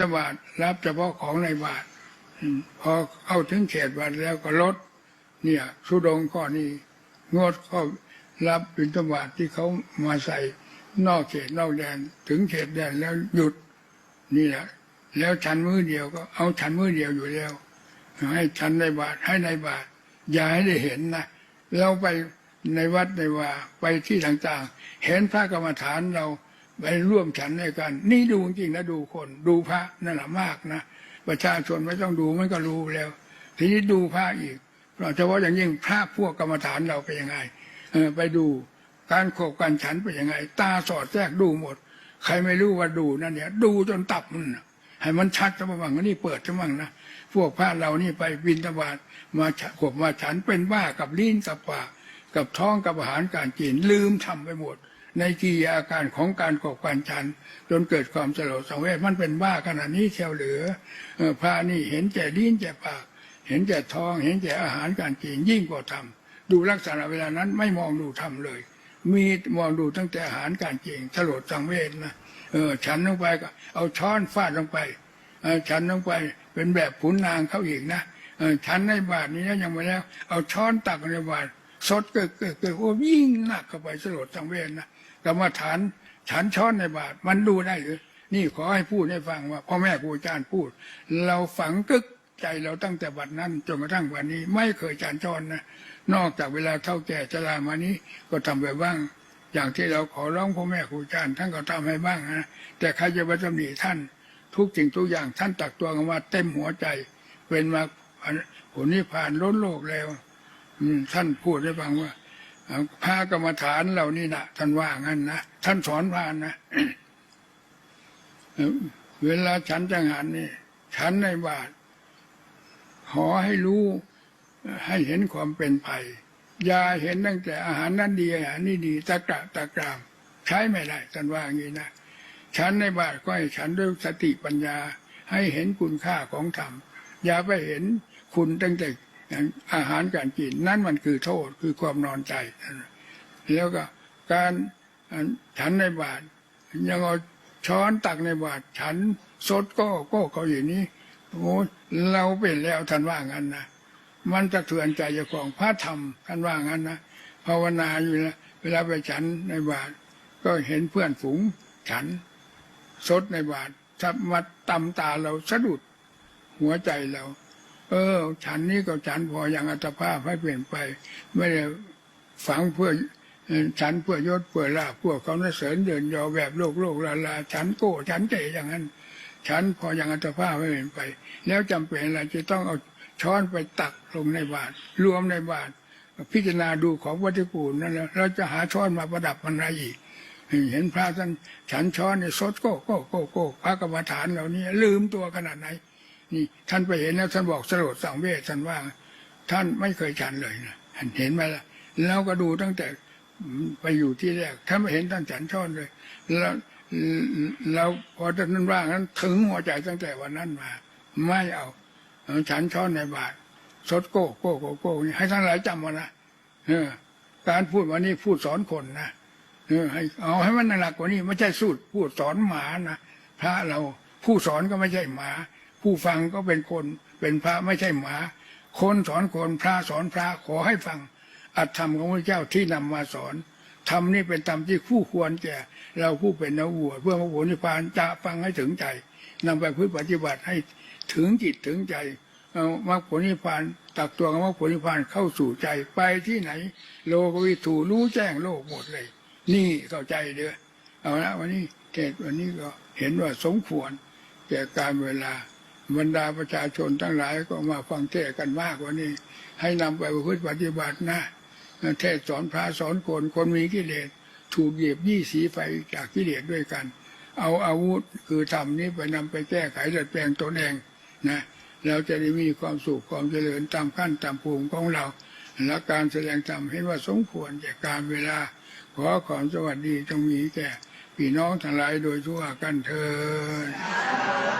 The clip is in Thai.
สบาทรับเฉพาะของในบาทพอเข้าถึงเขตบาทแล้วก็ลด เนี่ยสุดงข้อนี้งดก็รับบิณฑบาตที่เขามาใส่นอกเขตนอกแดนถึงเขตแดนแล้วหยุดนี่แหละแล้วฉันมือเดียวก็เอาฉันมือเดียวอยู่แล้ว ให้ฉันในบาทให้ในบาทอย่าให้ได้เห็นนะเราไปในวัดในว่าไปที่ต่างๆ เห็นพระกรรมฐานเรา ไปร่วมฉันในกัน นี่ดูจริงนะดูคนดูพระนั่นแหละมากนะประชาชนไม่ต้องดูมันก็รู้แล้ว ทีนี้ดูพระอีกเราเฉพาะอย่างยิ่งพระพวกกรรมฐานเราเป็นยังไงไปดูการโขกการฉันเป็นยังไง ตาสอดแทรกดูหมด ใครไม่รู้ว่าดูนั่นเนี่ย ดูจนตับมันให้มันชัดจะบ้างนี่เปิดจะบ้างนะพวกพระเรานี่ไปบินตบาตมาฉะขบมาฉันเป็นบ้ากับลิ้นกับปากกับท้องกับอาหารการกินลืมทำไปหมด ในกิริยาอาการของการขบการฉัน จนเกิดความสลดสังเวชมันเป็นบ้าขนาดนี้เชียวเหลืออพระนี่เห็นแก่ลิ้นแก่ปาก เห็นแก่ท้อง เห็นแก่อาหารการกินยิ่งกว่าทำดูลักษณะเวลานั้นไม่มองดูทำเลย มีมองดูตั้งแต่อาหารการกินสลดสังเวชนะเออฉันลงไปก็เอาช้อนฟาดลงไปฉันลงไปเป็นแบบขุนนางเขาอีกนะฉันในบาทนี้นะยังไม่แล้ว เอาช้อนตักในบาทสดเกิดเกิดเกิดโอ้ยิ่งหนักเข้าไปสลดสังเวชนะ กรรมฐานฉันช้อนในบาทมันดูได้หรือนี่ขอให้พูดให้ฟังว่าพ่อแม่ครูอาจารย์พูด เราฝังกึกใจเราตั้งแต่บัดนั้นจนกระทั่งวันนี้ ไม่เคยจานช้อนนะนอกจากเวลาเท่าแก่ชรามานี้ก็ทำไปบ้าง อย่างที่เราขอร้องพ่อแม่ครูอาจารย์ท่านก็ทำให้บ้างนะแต่ใครจะไปตำหนิท่าน ทุกสิ่งทุกอย่างท่านตักตัวกันว่าเต็มหัวใจ เป็นมาผลนิพพานล้นโลกแล้ว อืมท่านพูดให้ฟังว่า พระกรรมฐานเหล่านี้นะท่านว่างั้นนะท่านสอนพระนะเวลาฉันจังหันนี่ฉันในบาทขอให้รู้ให้เห็นความเป็นภัยอย่าเห็นตั้งแต่อาหารนั้นดีอาหารนี่ดีตะกะตะกราม ใช้ไม่ได้ท่านว่าอย่างนี้นะฉันในบาทก็ให้ฉันด้วยสติปัญญา ให้เห็นคุณค่าของธรรมอย่าไปเห็นคุณตั้งแต่ อาหารการกินนั่นมันคือโทษคือความนอนใจแล้วก็การฉันในบาทยังเอาช้อนตักในบาทฉันสดก็ก็เขาอย่างนี้โอ้เราเป็นแล้วท่านว่างั้นนะมันจะเถือนใจเจ้าของพระธรรมท่านว่างั้นนะภาวนาอยู่นะเวลาไปฉันในบาทก็เห็นเพื่อนฝูงฉันสดในบาทมาตำตาเราสะดุดหัวใจเรา เออ ฉันนี้ก็ฉันพออย่างอัตภาพให้เปลี่ยนไป ไม่ได้ฝังเพื่อฉันเพื่อยศเพื่อลาภพวกเขาเนเสริญเดินยอแบบโลกโลกลาลาฉันโก้ฉันเจอย่างนั้น ฉันพออย่างอัตภาพให้เปลี่ยนไป แล้วจำเป็นอะไรจะต้องเอาช้อนไปตักลงในบาตรรวมในบาตรพิจารณาดูของวัตถุปูนนั่นแหละเราจะหาช้อนมาประดับมันอะไรอีก เห็นพระท่านฉันช้อนในสดโก้โก้โก้โก้พระกรรมฐานเหล่านี้ลืมตัวขนาดไหน นี่ท่านไปเห็นแล้วท่านบอกสลดสังเวชท่านว่า ท่านไม่เคยฉันเลยนะเห็นไหมล่ะแล้วก็ดูตั้งแต่ไปอยู่ที่แรกท่านไม่เห็นท่านฉันช้อนเลย แล้วแล้วพอท่านนั้นว่างั้นถึงหัวใจตั้งแต่วันนั้นมา ไม่เอาฉันช้อนในบาทสดโก้โก้โก้โก้ให้ท่านหลายจำมานะเออ การพูดวันนี้พูดสอนคนนะเออให้เอาให้มันหนักกว่านี้ไม่ใช่สูตรพูดสอนหมานะพระเราผู้สอนก็ไม่ใช่หมา ผู้ฟังก็เป็นคนเป็นพระไม่ใช่หมา คนสอนคนพระสอนพระขอให้ฟัง อัตธรรมของพระเจ้าที่นำมาสอนธรรมนี่เป็นธรรมที่คู่ควรแก่ เราผู้เป็นนักบวชเพื่อพระผลนิพพานจะฟังให้ถึงใจนำไปพึ่งปฏิบัติให้ถึงจิตถึงใจเอามรรคผลนิพพานตักตัวกับมรรคผลนิพพานเข้าสู่ใจไปที่ไหน โลกวิถูรู้แจ้งโลกหมดเลย นี่เข้าใจเด้อเอาละวันนี้เทศวันนี้ก็เห็นว่าสมควรแก่การเวลา บรรดาประชาชนทั้งหลายก็มาฟังเทศกันมากว่านี้ ให้นำไปประพฤติปฏิบัตินะเทศสอนพระสอนคนคนมีกิเลสถูกเหยียบยี่สีไฟจากกิเลสด้วยกัน เอาอาวุธคือธรรมนี้ไปนำไปแก้ไขดัดแปลงตนเองนะเราจะได้มีความสุขความเจริญตามขั้นตามภูมิของเรา และการแสดงธรรมเห็นว่าสมควรแก่การเวลา ขอความสวัสดีจงมีแก่พี่น้องทั้งหลายโดยทั่วกันเถิด